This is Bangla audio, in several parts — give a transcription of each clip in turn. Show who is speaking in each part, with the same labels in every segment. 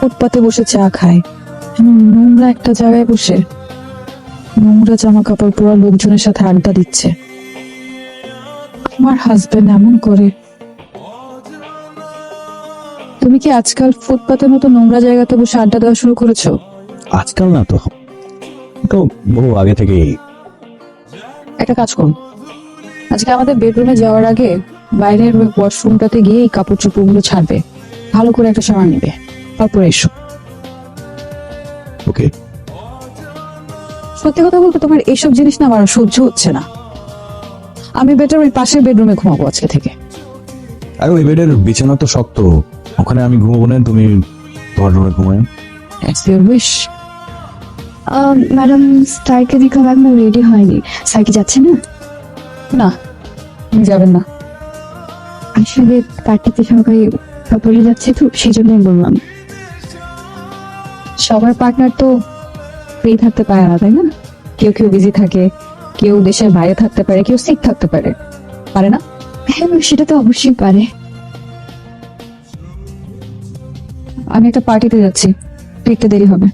Speaker 1: ফুটপাতে বসে চা খায়। এমন নোংরা একটা জায়গায় বসে নোংরা জামা কাপড় পরা লোকজনের সাথে আড্ডা দিচ্ছে। আমার হাজবেন্ড এমন করে। তুমি কি আজকাল ফুটপাতের মতো নোংরা জায়গাতে বসে আড্ডা দেওয়া শুরু করেছ?
Speaker 2: আজকাল না তো। তো বহু আগে থেকেই।
Speaker 1: একটা কাজ করুন আজকে আমাদের বেডরুমে যাওয়ার আগে বাইরের ওই ওয়াশরুমটাতে গিয়ে এই কাপড় চোপড়গুলো ছাড়বে। ভালো করে একটা শাওয়ার নিবে। তারপরে এসো
Speaker 2: ওকে।
Speaker 1: সত্যি কথা বলতে তোমার এইসব জিনিস না আমার সহ্য হচ্ছে না। আমি বেটার ওই পাশের বেডরুমে ঘুমাবো আজকে থেকে।
Speaker 2: আর ওই বেডের বিছানা তো শক্ত। ওখানে আমি ঘুমাবো না তুমি তোমার রুমে ঘুমায়।
Speaker 1: ইটস ইউর উইশ
Speaker 3: ম্যাডাম স্যারকে দেখলাম এখনও রেডি হয়নি। স্যার কি যাচ্ছে না?
Speaker 1: না আপনি যাবেন না।
Speaker 3: আসলে পার্টিতে সবাই কাপড়ে যাচ্ছে তো সেই জন্যই বললাম।
Speaker 1: সবার পার্টনার তো ফ্রি থাকতে পারে না, তাই না? কেউ কেউ বিজি থাকে, কেউ দেশের বাইরে থাকতে পারে, কেউ সিক থাকতে পারে। পারে না?
Speaker 3: হ্যাঁ সেটা তো অবশ্যই পারে।
Speaker 1: আমি একটা পার্টিতে যাচ্ছি ফিরতে দেরি হবে।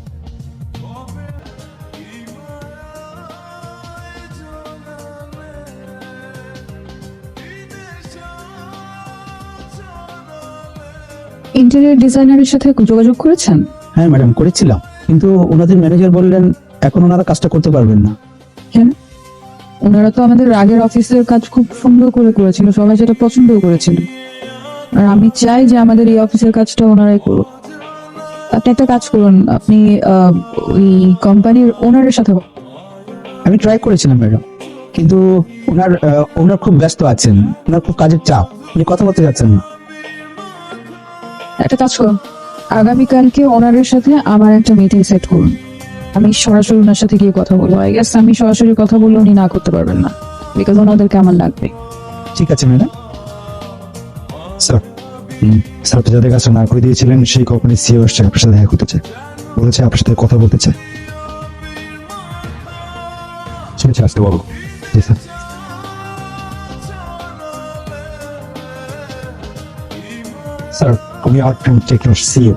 Speaker 1: ইন্টেরিয়র ডিজাইনারের সাথে যোগাযোগ করেছেন?
Speaker 4: হ্যাঁ ম্যাডাম করেছিলাম। কিন্তু ওনাদের ম্যানেজার বললেন এখন ওনারা কাজটা করতে পারবেন না।
Speaker 1: কেন? ওনারা তো আমাদের আগের অফিসের কাজ খুব সুন্দর করে করেছিল সবাই সেটা পছন্দ করেছিল। আর আমি চাই যে আমাদের এই অফিসের কাজটা ওনারাই করুক। আপনি একটা কাজ করুন আপনি ওই কোম্পানির ওনারের সাথে
Speaker 4: আমি ট্রাই করেছিলাম ম্যাডাম কিন্তু ওনার ওনার খুব ব্যস্ত আছেন ওনার খুব কাজের চাপ। উনি কথা বলতে যাচ্ছেন না।
Speaker 1: একটা কাজ করুন। আগামীকালকে ওনারের সাথে আমার একটা মিটিং সেট করুন। আমি সরাসরি ওনার সাথে গিয়ে কথা বলব। আই গেস আমি সরাসরি কথা বললে উনি না করতে পারবেন না। বিকজ ওনাদেরকে আমার লাগবে?
Speaker 4: ঠিক আছে, ম্যাডাম।
Speaker 5: স্যার স্যার যাদের কাছে না করে দিয়েছিলেন, সেই কোম্পানির সিও আপনার সাথে দেখা করতে চায় বলেছে আপনার সাথে কথা বলতে চায়
Speaker 2: শুনেছি আসতে বলো।
Speaker 5: Sir. Sir your CEO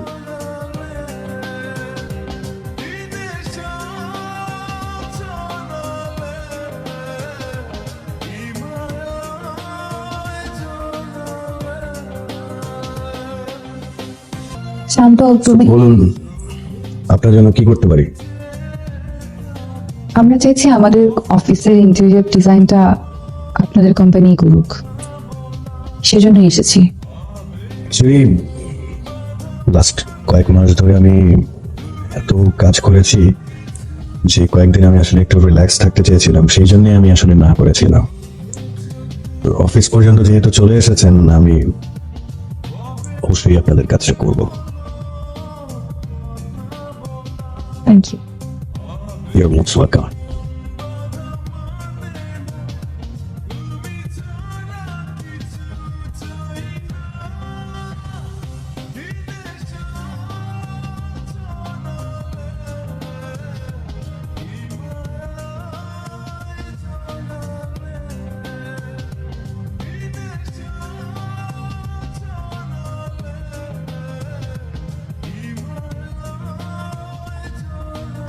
Speaker 1: Shanto তুমি
Speaker 2: বলুন আপনার জন্য কি করতে পারি?
Speaker 1: আমরা চাইছি আমাদের অফিসের ইন্টেরিয়র ডিজাইনটা আপনাদের কোম্পানি করুক। সেজন্য এসেছি।
Speaker 2: অ্যাকচুয়ালি লাস্ট কয়েক মাস ধরে আমি এত কাজ করেছি যে কয়েকদিন আমি আসলে একটু রিল্যাক্স থাকতে চেয়েছিলাম সেই জন্য আমি আসলে না করেছিলাম। অফিস পর্যন্ত যেহেতু চলে এসেছেন আমি অবশ্যই আপনাদের কাজটা করব।
Speaker 1: Thank you
Speaker 2: You're most welcome.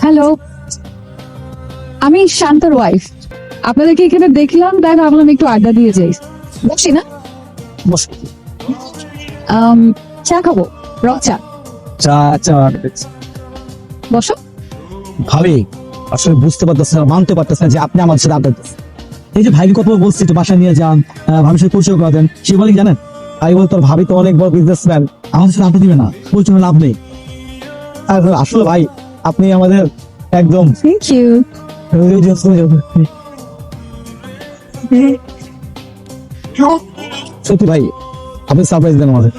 Speaker 1: Hello আমি শান্তর ওয়াইফ আপনাদেরকে এখানে দেখলাম তাই ভাবলাম একটু আড্ডা দিয়ে যাই। বসি না?
Speaker 4: বস।
Speaker 1: চা খাব? রং চা?
Speaker 4: চা চা
Speaker 1: বসো।
Speaker 4: ভাবি আসলে বুঝতে পারতেছে না মানতে পারতেছে না যে আপনি আমার সাথে আড্ডা। এই যে ভাইকে কত বলছি একটু বাসায় নিয়ে যান ভাবির সাথে পরিচয় করে দেন। সে বলে জানেন? আমি বল তোর ভাবি তো অনেক বড় বিজনেসম্যান আমাদের সাথে আড্ডা দিবে না। পরিচয় লাভ নেই। আসলে ভাই আপনি আমাদের একদম
Speaker 1: থ্যাংক ইউ
Speaker 4: সত্যি ভাই আপনি সারপ্রাইজ দেন আমাদের।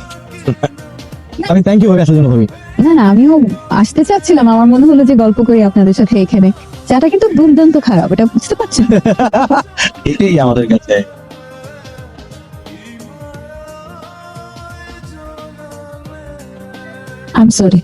Speaker 4: আমি থ্যাংক ইউ ভাই আসার জন্য ভাবি।
Speaker 1: না না আমিও আসতে চাচ্ছিলাম। আমার মনে হলো যে গল্প করি আপনাদের সাথে এখানে। চাটা কিন্তু দুর্দান্ত খারাপ এটা বুঝতে পারছেন?
Speaker 4: এটাই আমাদের কাছে।
Speaker 1: I am sorry